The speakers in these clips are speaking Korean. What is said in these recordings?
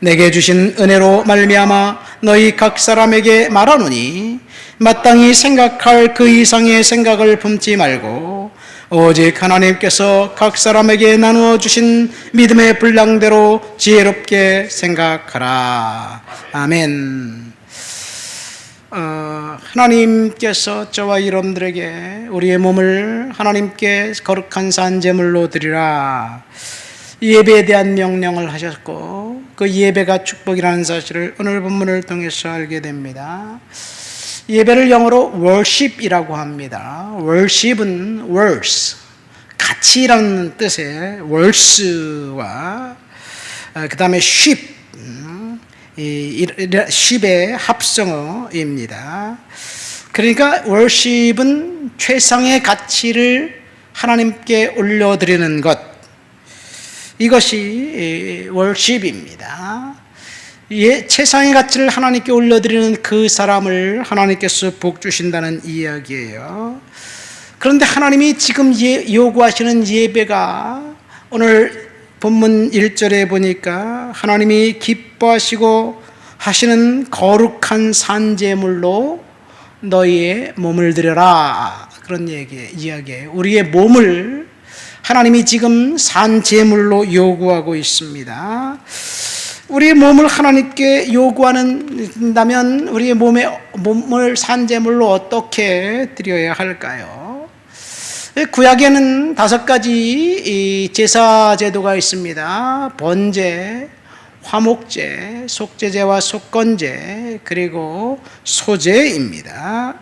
내게 주신 은혜로 말미암아 너희 각 사람에게 말하노니 마땅히 생각할 그 이상의 생각을 품지 말고 오직 하나님께서 각 사람에게 나누어 주신 믿음의 분량대로 지혜롭게 생각하라. 아멘. 어, 하나님께서 저와 여러분들에게 우리의 몸을 하나님께 거룩한 산제물로 드리라. 예배에 대한 명령을 하셨고 그 예배가 축복이라는 사실을 오늘 본문을 통해서 알게 됩니다. 예배를 영어로 worship이라고 합니다. worship은 words, 가치라는 뜻의 words와 그 다음에 sheep, 음, 이 sheep의 합성어입니다. 그러니까 worship은 최상의 가치를 하나님께 올려드리는 것, 이것이 월십입니다. 예, 최상의 가치를 하나님께 올려드리는 그 사람을 하나님께서 복 주신다는 이야기예요. 그런데 하나님이 지금 예, 요구하시는 예배가 오늘 본문 1절에 보니까 하나님이 기뻐하시고 하시는 거룩한 산제물로 너희의 몸을 드려라. 그런 얘기, 이야기예요. 우리의 몸을 하나님이 지금 산 제물로 요구하고 있습니다. 우리의 몸을 하나님께 요구하는다면 우리의 몸에 몸을 산 제물로 어떻게 드려야 할까요? 구약에는 다섯 가지 제사 제도가 있습니다. 번제, 화목제, 속제제와 속건제, 그리고 소제입니다.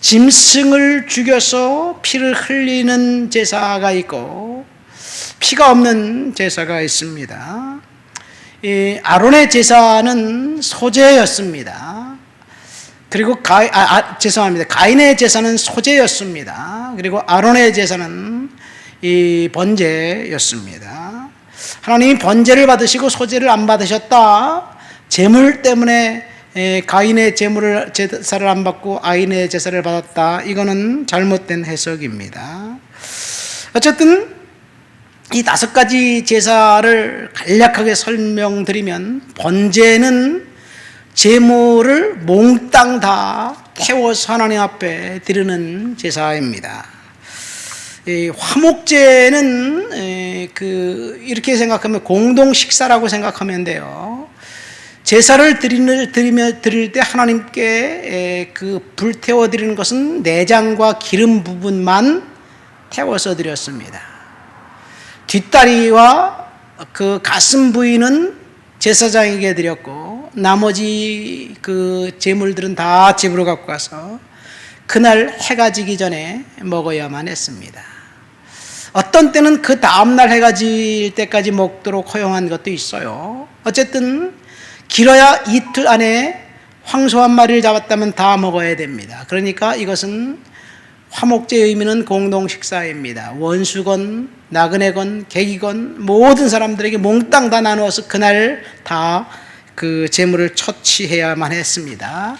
짐승을 죽여서 피를 흘리는 제사가 있고 피가 없는 제사가 있습니다. 이 아론의 제사는 소제였습니다. 그리고 가, 아, 아, 죄송합니다. 가인의 제사는 소제였습니다. 그리고 아론의 제사는 이 번제였습니다. 하나님이 번제를 받으시고 소제를 안 받으셨다. 재물 때문에 가인의 제물을 제사를 안 받고 아인의 제사를 받았다. 이거는 잘못된 해석입니다. 어쨌든 이 다섯 가지 제사를 간략하게 설명드리면 번제는 제물을 몽땅 다 태워서 하나님 앞에 드리는 제사입니다. 화목제는 그 이렇게 생각하면 공동 식사라고 생각하면 돼요. 제사를 드리는, 드리며 드릴 때 하나님께 그 불태워 드리는 것은 내장과 기름 부분만 태워서 드렸습니다. 뒷다리와 그 가슴 부위는 제사장에게 드렸고 나머지 그 제물들은 다 집으로 갖고 가서 그날 해가 지기 전에 먹어야만 했습니다. 어떤 때는 그 다음날 해가 질 때까지 먹도록 허용한 것도 있어요. 어쨌든 길어야 이틀 안에 황소 한 마리를 잡았다면 다 먹어야 됩니다. 그러니까 이것은 화목제의 의미는 공동 식사입니다. 원수건, 나그네건, 객이건 모든 사람들에게 몽땅 다 나누어서 그날 다그 제물을 처치해야만 했습니다.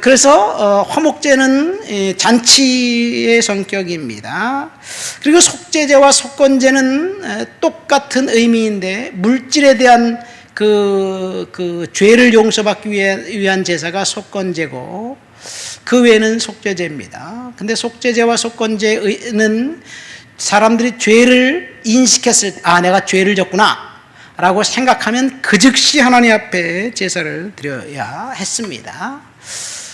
그래서 어, 화목제는 잔치의 성격입니다. 그리고 속제제와 속건제는 똑같은 의미인데 물질에 대한 그, 그 죄를 용서받기 위한 제사가 속건제고 그 외에는 속죄제입니다. 근데 속죄제와 속건제는 사람들이 죄를 인식했을 때, 아, 내가 죄를 졌구나. 라고 생각하면 그 즉시 하나님 앞에 제사를 드려야 했습니다.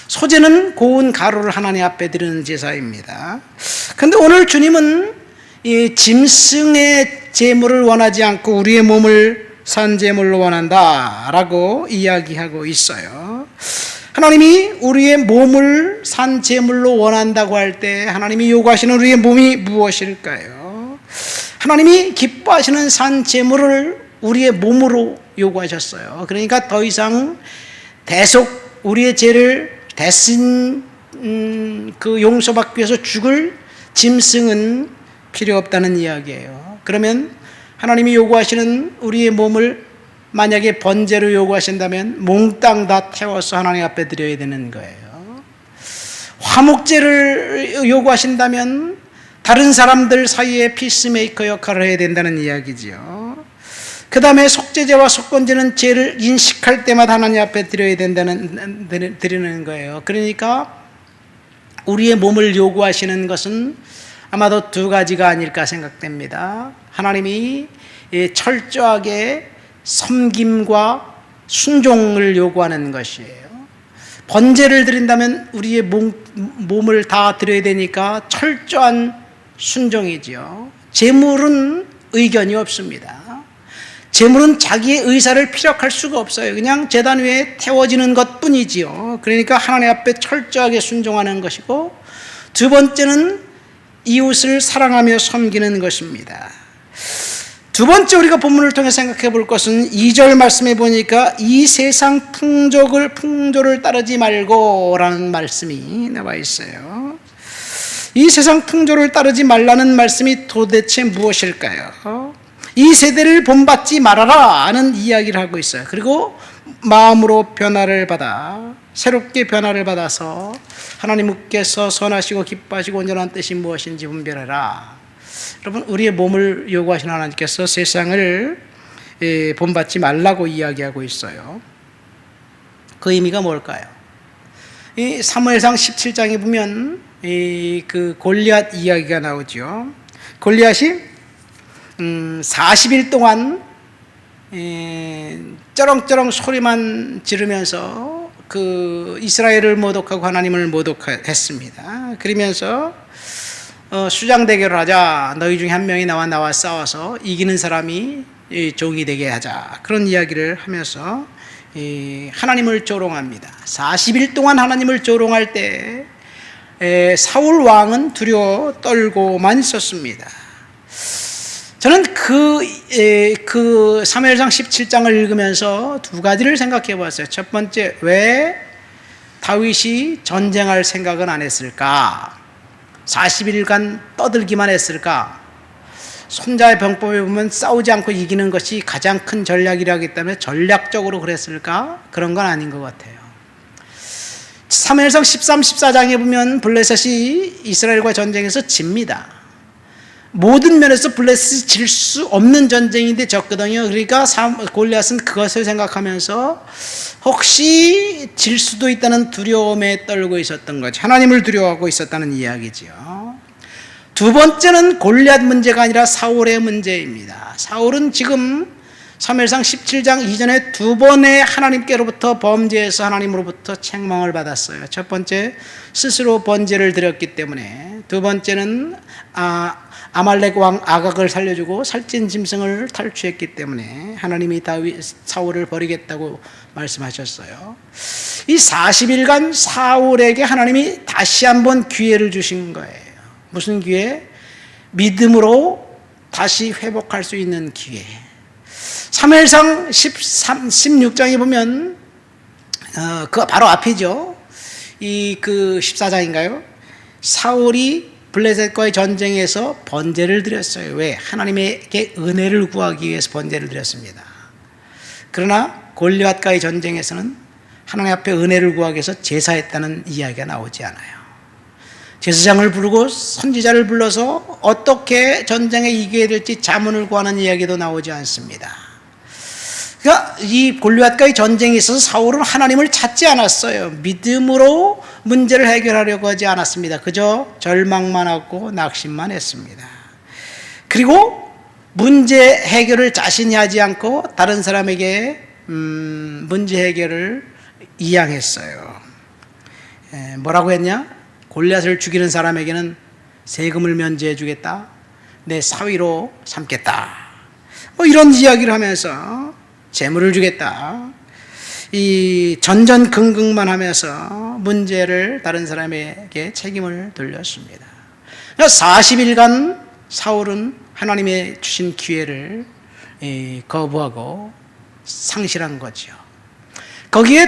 소제는 고운 가루를 하나님 앞에 드리는 제사입니다. 근데 오늘 주님은 이 짐승의 제물을 원하지 않고 우리의 몸을 산제물로 원한다 라고 이야기하고 있어요. 하나님이 우리의 몸을 산제물로 원한다고 할 때 하나님이 요구하시는 우리의 몸이 무엇일까요? 하나님이 기뻐하시는 산제물을 우리의 몸으로 요구하셨어요. 그러니까 더 이상 대속 우리의 죄를 대신 음, 그 용서받기 위해서 죽을 짐승은 필요 없다는 이야기예요. 그러면 하나님이 요구하시는 우리의 몸을 만약에 번제로 요구하신다면 몽땅 다 태워서 하나님 앞에 드려야 되는 거예요. 화목제를 요구하신다면 다른 사람들 사이에 피스메이커 역할을 해야 된다는 이야기지요. 그 다음에 속죄제와 속건제는 죄를 인식할 때마다 하나님 앞에 드려야 된다는 드리는 거예요. 그러니까 우리의 몸을 요구하시는 것은 아마도 두 가지가 아닐까 생각됩니다. 하나님이 철저하게 섬김과 순종을 요구하는 것이에요. 번제를 드린다면 우리의 몸, 몸을 다 드려야 되니까 철저한 순종이지요. 재물은 의견이 없습니다. 재물은 자기의 의사를 피력할 수가 없어요. 그냥 재단 위에 태워지는 것 뿐이지요. 그러니까 하나님 앞에 철저하게 순종하는 것이고, 두 번째는 이웃을 사랑하며 섬기는 것입니다. 두 번째 우리가 본문을 통해 생각해 볼 것은 2절 말씀에 보니까 이 세상 풍족을 풍조를 따르지 말고라는 말씀이 나와 있어요. 이 세상 풍조를 따르지 말라는 말씀이 도대체 무엇일까요? 이 세대를 본받지 말아라 하는 이야기를 하고 있어요. 그리고 마음으로 변화를 받아 새롭게 변화를 받아서 하나님께서 선하시고 기뻐하시고 온전한 뜻이 무엇인지 분별해라. 여러분 우리의 몸을 요구하시는 하나님께서 세상을 예, 본받지 말라고 이야기하고 있어요. 그 의미가 뭘까요? 이 사무엘상 17장에 보면 이 그 골리앗 이야기가 나오죠. 골리앗이 음, 40일 동안 에, 쩌렁쩌렁 소리만 지르면서 그 이스라엘을 모독하고 하나님을 모독했습니다. 그러면서 어, 수장 대결을 하자 너희 중에 한 명이 나와 나와 싸워서 이기는 사람이 종이 되게 하자 그런 이야기를 하면서 하나님을 조롱합니다. 40일 동안 하나님을 조롱할 때 사울 왕은 두려워 떨고만 있었습니다. 저는 그, 에, 그 사무엘상 17장을 읽으면서 두 가지를 생각해 봤어요. 첫 번째, 왜 다윗이 전쟁할 생각은 안 했을까? 40일간 떠들기만 했을까? 손자의 병법에 보면 싸우지 않고 이기는 것이 가장 큰 전략이라기 때문에 전략적으로 그랬을까? 그런 건 아닌 것 같아요. 사무엘상 13, 14장에 보면 블레셋이 이스라엘과 전쟁에서 집니다. 모든 면에서 블레셋이 질 수 없는 전쟁인데 졌거든요. 그러니까 골리앗은 그것을 생각하면서 혹시 질 수도 있다는 두려움에 떨고 있었던 거죠. 하나님을 두려워하고 있었다는 이야기지요. 두 번째는 골리앗 문제가 아니라 사울의 문제입니다. 사울은 지금 3일상 17장 이전에 두 번의 하나님께로부터 범죄해서 하나님으로부터 책망을 받았어요. 첫 번째 스스로 번제를 드렸기 때문에 두 번째는 아, 아말렉 왕 아각을 살려주고 살찐 짐승을 탈취했기 때문에 하나님이 다윗 사울을 버리겠다고 말씀하셨어요. 이 40일간 사울에게 하나님이 다시 한번 기회를 주신 거예요. 무슨 기회? 믿음으로 다시 회복할 수 있는 기회. 3일상 13, 16장에 보면 어, 그 바로 앞이죠. 이 그 14장인가요? 사울이 블레셋과의 전쟁에서 번제를 드렸어요. 왜? 하나님에게 은혜를 구하기 위해서 번제를 드렸습니다. 그러나 골리앗과의 전쟁에서는 하나님 앞에 은혜를 구하기 위해서 제사했다는 이야기가 나오지 않아요. 제사장을 부르고 선지자를 불러서 어떻게 전쟁에 이겨야 될지 자문을 구하는 이야기도 나오지 않습니다. 그러니까 이 골리앗과의 전쟁에 있어서 사울은 하나님을 찾지 않았어요. 믿음으로 문제를 해결하려고 하지 않았습니다. 그저 절망만 하고 낙심만 했습니다. 그리고 문제 해결을 자신이 하지 않고 다른 사람에게 음, 문제 해결을 이양했어요. 에, 뭐라고 했냐? 골리앗을 죽이는 사람에게는 세금을 면제해 주겠다. 내 사위로 삼겠다. 뭐 이런 이야기를 하면서 재물을 주겠다. 이 전전긍긍만 하면서 문제를 다른 사람에게 책임을 돌렸습니다. 40일간 사울은 하나님의 주신 기회를 거부하고 상실한 거지요. 거기에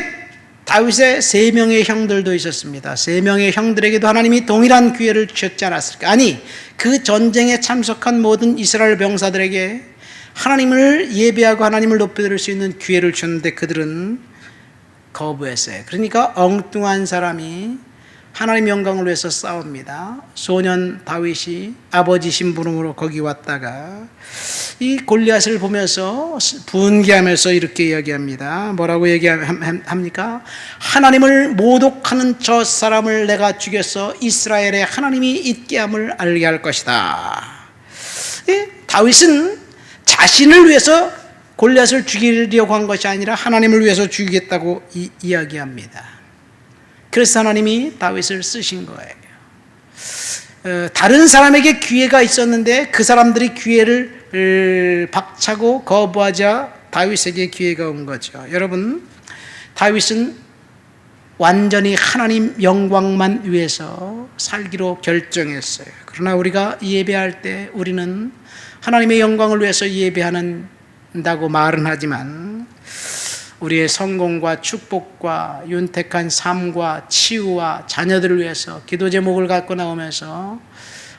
다윗의 세 명의 형들도 있었습니다. 세 명의 형들에게도 하나님이 동일한 기회를 주셨지 않았을까? 아니, 그 전쟁에 참석한 모든 이스라엘 병사들에게 하나님을 예배하고 하나님을 높여드릴 수 있는 기회를 주는데 그들은 거부했어요. 그러니까 엉뚱한 사람이 하나님 영광을 위해서 싸웁니다. 소년 다윗이 아버지 심부름으로 거기 왔다가 이 골리앗을 보면서 분개하면서 이렇게 이야기합니다. 뭐라고 얘기합니까? 하나님을 모독하는 저 사람을 내가 죽여서 이스라엘에 하나님이 있게 함을 알게 할 것이다. 예? 다윗은 자신을 위해서 골리앗을 죽이려고 한 것이 아니라 하나님을 위해서 죽이겠다고 이, 이야기합니다. 그래서 하나님이 다윗을 쓰신 거예요. 어, 다른 사람에게 기회가 있었는데 그 사람들이 기회를 박차고 거부하자 다윗에게 기회가 온 거죠. 여러분, 다윗은 완전히 하나님 영광만 위해서 살기로 결정했어요. 그러나 우리가 예배할 때 우리는 하나님의 영광을 위해서 예배하는 다고 말은 하지만 우리의 성공과 축복과 윤택한 삶과 치유와 자녀들을 위해서 기도 제목을 갖고 나오면서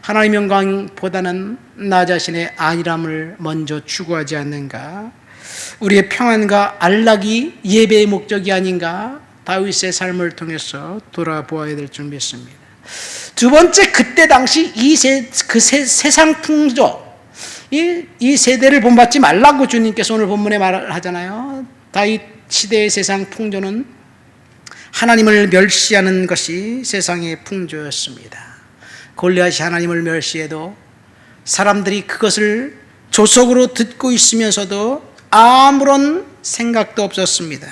하나님 영광보다는 나 자신의 안일함을 먼저 추구하지 않는가? 우리의 평안과 안락이 예배의 목적이 아닌가? 다윗의 삶을 통해서 돌아보아야 될 줄 믿습니다. 두 번째, 그때 당시 이 세, 그 세, 세상 풍조, 이, 이 세대를 본받지 말라고 주님께서 오늘 본문에 말하잖아요. 다윗 시대의 세상 풍조는 하나님을 멸시하는 것이 세상의 풍조였습니다. 골리앗이 하나님을 멸시해도 사람들이 그것을 조속으로 듣고 있으면서도 아무런 생각도 없었습니다.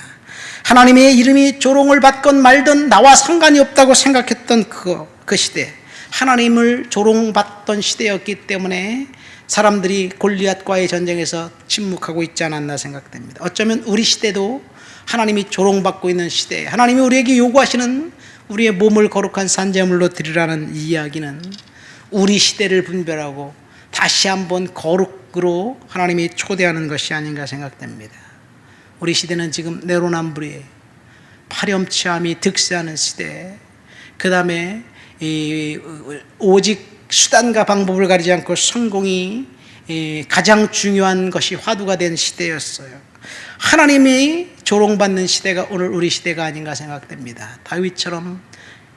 하나님의 이름이 조롱을 받건 말든 나와 상관이 없다고 생각했던 그, 그 시대, 하나님을 조롱받던 시대였기 때문에 사람들이 골리앗과의 전쟁에서 침묵하고 있지 않았나 생각됩니다. 어쩌면 우리 시대도 하나님이 조롱받고 있는 시대에 하나님이 우리에게 요구하시는 우리의 몸을 거룩한 산재물로 드리라는 이야기는 우리 시대를 분별하고 다시 한번 거룩으로 하나님이 초대하는 것이 아닌가 생각됩니다. 우리 시대는 지금 내로남불이 파렴치함이 득세하는 시대. 그 다음에 오직 수단과 방법을 가리지 않고 성공이 가장 중요한 것이 화두가 된 시대였어요. 하나님이 조롱받는 시대가 오늘 우리 시대가 아닌가 생각됩니다. 다윗처럼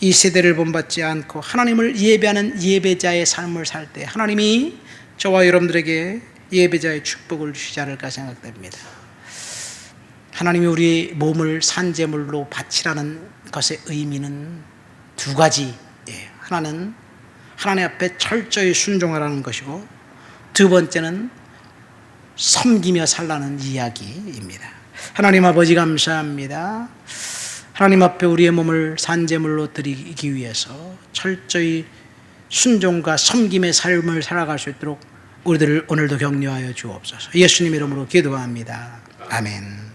이 세대를 본받지 않고 하나님을 예배하는 예배자의 삶을 살 때 하나님이 저와 여러분들에게 예배자의 축복을 주시지 않을까 생각됩니다. 하나님이 우리 몸을 산재물로 바치라는 것의 의미는 두 가지. 하나는 하나님 앞에 철저히 순종하라는 것이고 두 번째는 섬기며 살라는 이야기입니다. 하나님 아버지 감사합니다. 하나님 앞에 우리의 몸을 산재물로 드리기 위해서 철저히 순종과 섬김의 삶을 살아갈 수 있도록 우리들을 오늘도 격려하여 주옵소서. 예수님 이름으로 기도합니다. 아멘.